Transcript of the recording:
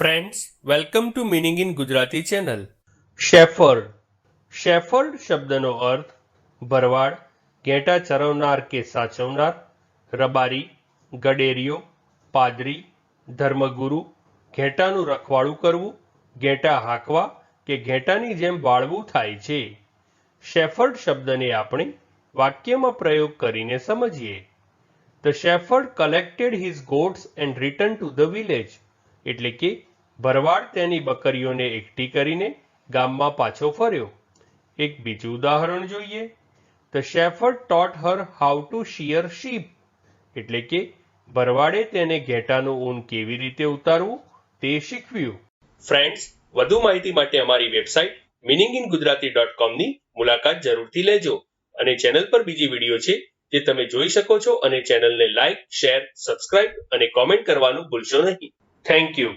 Friends welcome to meaning in Gujarati channel shepherd shepherd શબ્દનો અર્થ, ભરવાડ, ઘેટા ચરવનાર કે સાચવનાર, રબારી, ગડેરીઓ, પાદરી, ધર્મગુરુ, ઘેટાનું રખવાળું કરવું, ઘેટા હાંકવા કે ઘેટાની જેમ વાળવું થાય છે. શેફર્ડ શબ્દને આપણે વાક્યમાં પ્રયોગ કરીને સમજીએ. The shepherd collected his goats and return to the village એટલે કે ભરવાડ તેની બકરીઓને એકઠી કરીને ગામમાં પાછો ફર્યો. એક બીજું ઉદાહરણ જોઈએ. The shepherd taught her how to shear sheep એટલે કે ભરવાડે તેને ઘેટાનું ઊન કેવી રીતે ઉતારવું તે શીખવ્યું. ફ્રેન્ડ્સ વધુ માહિતી માટે અમારી website meaning in Gujarati dot કોમની મુલાકાત જરૂરથી લેજો અને ચેનલ પર બીજી વીડિયો છે જે તમે જોઈ શકો છો અને ચેનલને લાઇક શેર સબસ્ક્રાઇબ અને કોમેન્ટ કરવાનું ભૂલશો નહીં. Thank you